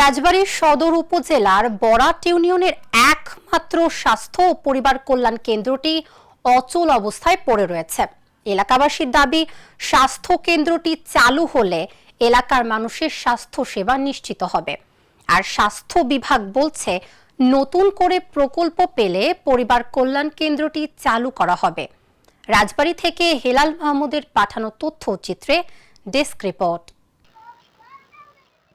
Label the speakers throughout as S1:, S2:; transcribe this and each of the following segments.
S1: রাজবাড়ীর সদর উপজেলার বরাট ইউনিয়নের একমাত্র স্বাস্থ্য ও পরিবার কল্যাণ কেন্দ্রটি অচল অবস্থায় পড়ে রয়েছে। এলাকাবাসীর দাবি, স্বাস্থ্য কেন্দ্রটি চালু হলে এলাকার মানুষের স্বাস্থ্য সেবা নিশ্চিত হবে। আর স্বাস্থ্য বিভাগ বলছে, নতুন করে প্রকল্প পেলে পরিবার কল্যাণ কেন্দ্রটি চালু করা হবে। রাজবাড়ী থেকে হেলাল মাহমুদের পাঠানো তথ্যচিত্রে ডেস্ক রিপোর্ট।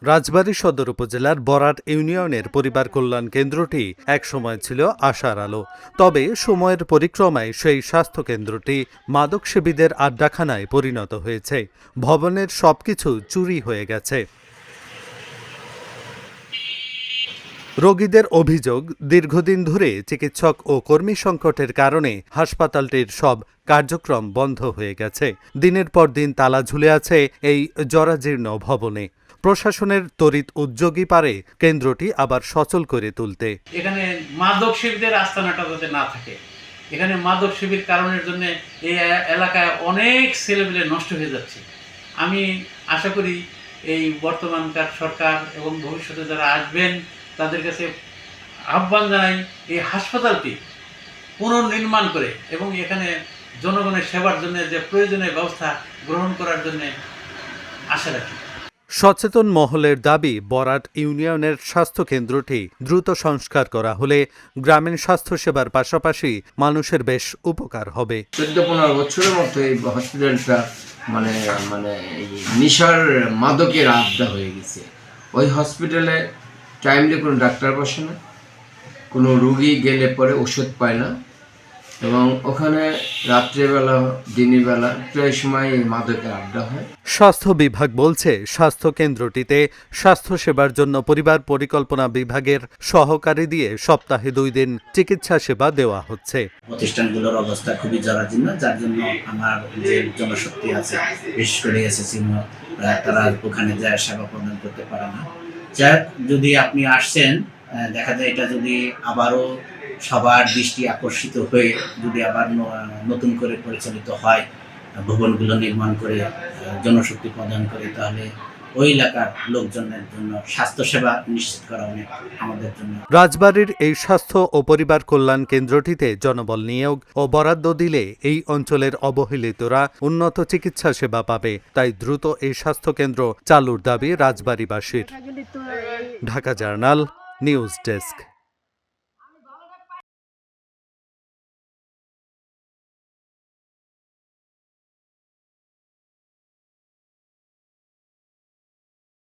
S2: রাজবাড়ী সদর উপজেলার বরাট ইউনিয়নের পরিবার কল্যাণ কেন্দ্রটি একসময় ছিল আশার আলো। তবে সময়ের পরিক্রমায় সেই স্বাস্থ্য কেন্দ্রটি মাদকসেবীদের আড্ডাখানায় পরিণত হয়েছে। ভবনের সবকিছু চুরি হয়ে গেছে। রোগীদের অভিযোগ, দীর্ঘদিন ধরে চিকিৎসক ও কর্মী সংকটের কারণে হাসপাতালটির সব কার্যক্রম বন্ধ হয়ে গেছে। দিনের পর দিন তালা ঝুলে আছে এই জরাজীর্ণ ভবনে। প্রশাসনের তড়িৎ উদ্যোগী পারে কেন্দ্রটি আবার সচল করে তুলতে।
S3: এখানে মাদক শিবিরদের আস্তানাটা যাতে না থাকে, এখানে মাদক শিবির কারণের জন্য এই এলাকায় অনেক ছেলেমেলে নষ্ট হয়ে যাচ্ছে। আমি আশা করি এই বর্তমানকার সরকার এবং ভবিষ্যতে যারা আসবেন, তাদের কাছে আহ্বান জানাই এই হাসপাতালটি পুনর্নির্মাণ করে এবং এখানে জনগণের সেবার জন্য যে প্রয়োজনীয় ব্যবস্থা গ্রহণ করার জন্য আশা রাখি।
S2: সচেতন মহলের দাবি বরাট ইউনিয়নের স্বাস্থ্য কেন্দ্রটি দ্রুত সংস্কার করা হলে গ্রামীণ স্বাস্থ্যসেবার পাশাপাশি মানুষের বেশ উপকার হবে।
S4: চোদ্দ পনেরো বছরের মতো এই হসপিটালটা মানে মানে নিশার মাদকের আড্ডা হয়ে গেছে। ওই হসপিটালে টাইমলি কোনো ডাক্তার বসে না। কোনো রুগী গেলে পরে ওষুধ পায় না। এবং ওখানে রাত্রেবেলা দিনের বেলা প্রায় সময় এই মাদকের আড্ডা হয়।
S2: স্বাস্থ্য বিভাগ বলছে স্বাস্থ্য কেন্দ্রটিতে স্বাস্থ্যসেবার জন্য পরিবার পরিকল্পনা বিভাগের সহকারী দিয়ে সপ্তাহে দুই দিন চিকিৎসা সেবা দেওয়া হচ্ছে।
S5: প্রতিষ্ঠানগুলোর অবস্থা খুবই জরাজীর্ণ যার জন্য আমার যে জনশক্তি আছে বিশেষ করে এসএসসি তারা ওখানে যায় সেবা প্রদান করতে পারে না। যাক যদি আপনি আসছেন দেখা যায় এটা যদি আবারও সবার দৃষ্টি আকর্ষিত হয়ে যদি আবার নতুন করে পরিচালিত হয় ভবনগুলো নির্মাণ করে জনশক্তি প্রদান করে তাহলে ওই এলাকার লোকজনের জন্য স্বাস্থ্যসেবা নিশ্চিত করা অনেক আমাদের জন্য।
S2: রাজবাড়ীর এই স্বাস্থ্য ও পরিবার কল্যাণ কেন্দ্রটিতে জনবল নিয়োগ ও বরাদ্দ দিলে এই অঞ্চলের অবহেলিতরা উন্নত চিকিৎসা সেবা পাবে। তাই দ্রুত এই স্বাস্থ্য কেন্দ্র চালুর দাবি রাজবাড়ীবাসীর। Dhaka Journal news desk